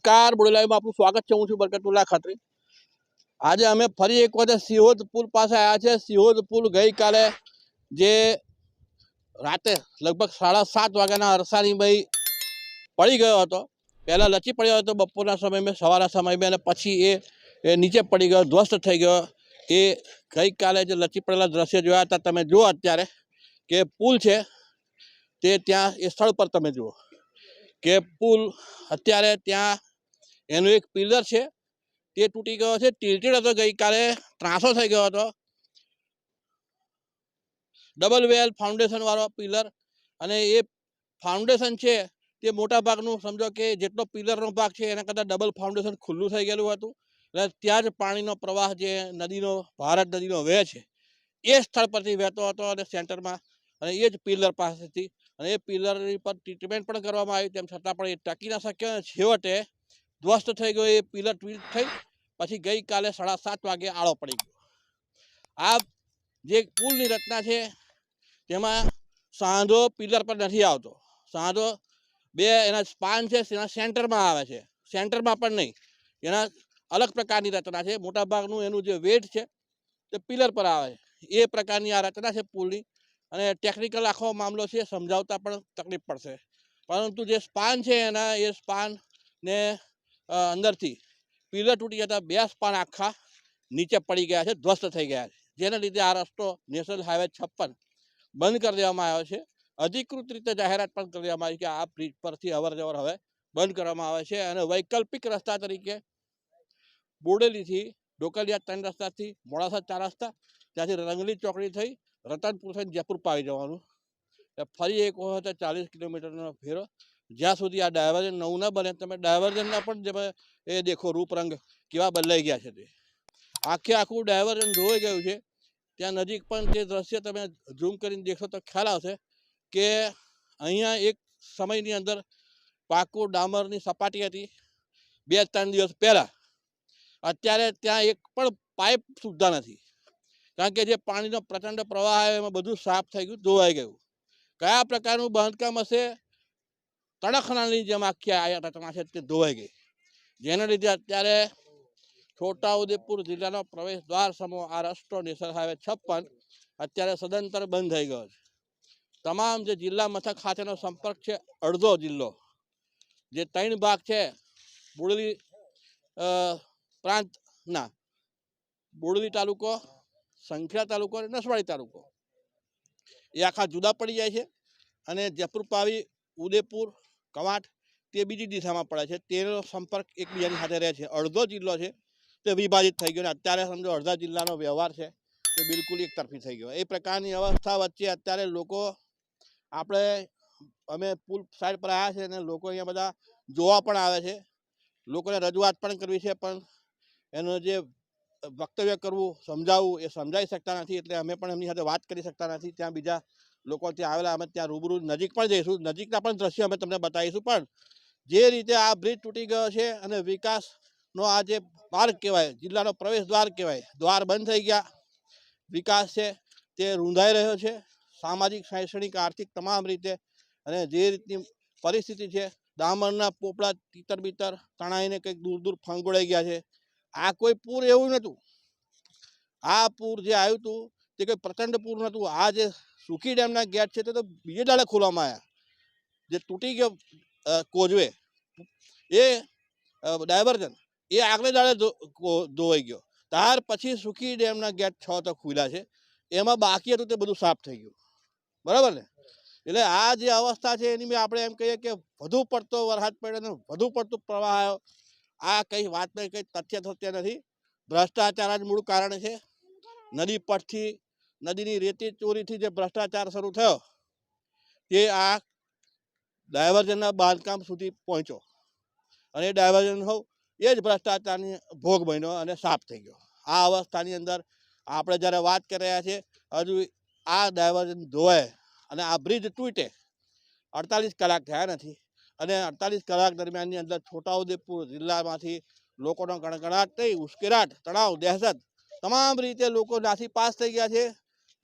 નમસ્કાર બોડેલાઈમાં આપનું સ્વાગત છે. હું છું બરકતુલ્લા ખત્રી. આજે અમે ફરી એક વખત સિહોદ પુલ પાસે આવ્યા છે સિહોદ પુલ ગઈકાલે જે રાતે લગભગ સાડા સાત વાગ્યાના અરસાનીભાઈ પડી ગયો હતો. પહેલાં લચી પડ્યો હતો. બપોરના સમયમાં સવારના સમયમાં અને પછી એ નીચે પડી ગયો, ધ્વસ્ત થઈ ગયો. એ ગઈકાલે જે લચી પડેલા દ્રશ્ય જોયા હતા, તમે જુઓ અત્યારે કે પુલ છે તે ત્યાં, એ સ્થળ પર તમે જુઓ કે પુલ અત્યારે ત્યાં એનું એક પિલર છે, તે તૂટી ગયો છે ટિલ્ટેડ હતો ગઈકાલે, ત્રાસો થઈ ગયો હતો. ડબલ વેલ ફાઉન્ડેશનવાળો પિલર અને એ ફાઉન્ડેશન છે, તે મોટા ભાગનું સમજો કે જેટલો પિલરનો ભાગ છે, એના કરતાં ડબલ ફાઉન્ડેશન ખુલ્લું થઈ ગયેલું હતું. એટલે ત્યાં જ પાણીનો પ્રવાહ જે નદીનો, ભારત નદીનો વહે છે, એ સ્થળ પરથી વહેતો હતો અને સેન્ટરમાં અને એ જ પિલર પાસેથી અને એ પિલર પર ટ્રીટમેન્ટ પણ કરવામાં આવી તેમ છતાં પણ એ ટકી ના શક્યો અને છેવટે ધ્વસ્ત થઈ ગયો એ પિલર ટ્વીટ થઈ પછી ગઈકાલે સાડા સાત વાગે આળો પડી ગયો. આ જે પુલની રચના છે તેમાં સાંધો પિલર પર નથી આવતો. સાંધો બે એના સ્પાન છે તેના સેન્ટરમાં આવે છે. સેન્ટરમાં પણ નહીં. એના અલગ પ્રકારની રચના છે. મોટાભાગનું એનું જે વેટ છે તે પિલર પર આવે છે. એ પ્રકારની આ રચના છે પુલની અને ટેકનિકલ આખો મામલો છે સમજાવતા પણ તકલીફ પડશે. પરંતુ જે સ્પાન છે એના એ સ્પાનને અ, અંદરથી. પિલર તૂટી જતાં બે સ્પાન આખા નીચે પડી ગયા છે, ધ્વસ્ત થઈ ગયા છે. જેના લીધે આ રસ્તો નેશનલ હાઈવે છપ્પન બંધ કરી દેવામાં આવ્યો છે. અધિકૃત રીતે જાહેરાત પણ કરી દેવામાં આવી કે આ બ્રિજ પરથી અવર જવર હવે બંધ કરવામાં આવે છે અને વૈકલ્પિક રસ્તા તરીકે બોડેલીથી ડોકલિયા ત્રણ રસ્તાથી મોડાસા ચાર રસ્તા, ત્યાંથી રંગલી ચોકડી થઈ રતનપુર થઈને જયપુર પાવી જવાનું ફરી એક વખત ચાલીસ કિલોમીટરનો ફેરો જ્યાં સુધી આ ડાયવર્જન નવું ન બને, તમે ડાયવર્જનના પણ તમે એ દેખો રૂપરંગ કેવા બદલાઈ ગયા છે તે. આખે આખું ડાયવર્જન ધોવાઈ ગયું છે. ત્યાં નજીક પણ તે દ્રશ્ય તમે ઝૂમ કરીને દેખો તો ખ્યાલ આવશે કે અહીંયા એક સમયની અંદર પાકું ડામરની સપાટી હતી બે ત્રણ દિવસ પહેલાં. અત્યારે ત્યાં એક પણ પાઇપ સુધા નથી. કારણ કે જે પાણીનો પ્રચંડ પ્રવાહ આવ્યો એમાં બધું સાફ થઈ ગયું, ધોવાઈ ગયું. કયા પ્રકારનું બાંધકામ હશે? તડખનાની જેમ આખી આ રચના છે તે ધોવાઈ ગઈ. જેના લીધે અત્યારે છોટાઉદેપુર જિલ્લાનો પ્રવેશ દ્વાર સમૂહ આ રસ્તો નેશનલ હાઈવે છપ્પન અત્યારે સદંતર બંધ થઈ ગયો છે. તમામ જે જિલ્લા મથક ખાતેનો સંપર્ક છે, અડધો જિલ્લો. જે ત્રણ ભાગ છે, બુડલી પ્રાંતના. બુડલી તાલુકો, સંખ્યા તાલુકો અને નસવાડી તાલુકો. એ આખા જુદા પડી જાય છે. અને જયપુર પાવી ઉદયપુર કવાંટ, તે બીજી દિશામાં પડે છે. તેનો સંપર્ક એકબીજાની સાથે રહે છે. અડધો જિલ્લો છે, તે વિભાજિત થઈ ગયો અને અત્યારે સમજો અડધા જિલ્લાનો વ્યવહાર છે, તે બિલકુલ એક તરફી થઈ ગયો. એ પ્રકારની અવસ્થા વચ્ચે અત્યારે લોકો, આપણે, અમે પુલ સાઈડ પર આવ્યા છે અને લોકો અહીંયા બધા જોવા પણ આવે છે. લોકોને રજૂઆત પણ કરવી છે, પણ એનું જે વક્તવ્ય કરવું, સમજાવવું એ સમજાવી શકતા નથી, એટલે અમે પણ એમની સાથે વાત કરી શકતા નથી. ત્યાં બીજા લોકો ત્યાં આવેલા, અમે ત્યાં રૂબરૂ નજીક પણ જઈશું. નજીકના પણ દ્રશ્યો અમે તમને બતાવીશું. પણ જે રીતે આ બ્રિજ તૂટી ગયો છે અને વિકાસનો આ જે માર્ગ કહેવાય, જિલ્લાનો પ્રવેશ દ્વાર કહેવાય, દ્વાર બંધ થઈ ગયા. વિકાસ છે, તે રૂંધાઈ રહ્યો છે. સામાજિક, શૈક્ષણિક, આર્થિક તમામ રીતે અને જે રીતની પરિસ્થિતિ છે, ડામરના પોપડા તીતર બીતર તણાઈને કંઈક દૂર દૂર ફંગોળાઈ ગયા છે. આ કોઈ પૂર એવું નહોતું. આ પૂર જે આવ્યું હતું, તે કોઈ પ્રચંડ પૂર નહોતું. આ જે સુખી ડેમના ગેટ છે તે તો બીજે દાડે ખોલવામાં આવ્યા જે તૂટી ગયો કોજવે એ ડાયવર્જન એ આગલે દાડે ધોવાઈ ગયો. ત્યાર પછી સુખી ડેમના ગેટ છ તો ખુલ્યા છે. એમાં બાકી હતું તે બધું સાફ થઈ ગયું. બરાબર ને? એટલે આ જે અવસ્થા છે એની આપણે એમ કહીએ કે વધુ પડતો વરસાદ પડ્યો ને વધુ પડતું પ્રવાહ આવ્યો આ કંઈ વાતને કંઈ તથ્ય થત્ય નથી. ભ્રષ્ટાચાર જ મૂળ કારણ છે. નદી પરથી નદીની રેતી ચોરીથી જે ભ્રષ્ટાચાર શરૂ થયો, તે આ ડાયવર્ઝનના બાંધકામ સુધી પહોંચ્યો. અને એ ડાયવર્ઝન હોવ, એ જ ભ્રષ્ટાચારની ભોગ બન્યો અને સાફ થઈ ગયો. આ અવસ્થાની અંદર આપણે જ્યારે વાત કરી રહ્યા છીએ, હજુ આ ડાયવર્ઝન ધોવાય અને આ બ્રિજ તૂટે, અડતાલીસ કલાક થયા નથી. અને અડતાલીસ કલાક દરમિયાનની અંદર છોટાઉદેપુર જિલ્લામાંથી લોકોનો ગણગણાટ થઈ, ઉશ્કેરાટ, તણાવ, દહેશત, તમામ રીતે લોકો નાસી પાસ થઈ ગયા છે.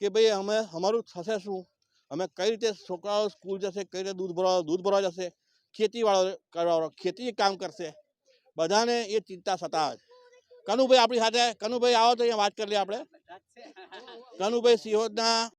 કે ભાઈ અમે, અમારું થશે શું? અમે કઈ રીતે છોકરાઓ સ્કૂલ જશે, કઈ રીતે દૂધ ભરવા દૂધ ભરવા જશે? ખેતીવાળો કરવાવાળો ખેતી કામ કરશે. બધાને એ ચિંતા સતાવે જ. કનુભાઈ આપણી સાથે. કનુભાઈ આવો તો અહીંયા વાત કરી લઈએ આપણે. કનુભાઈ સિહોદના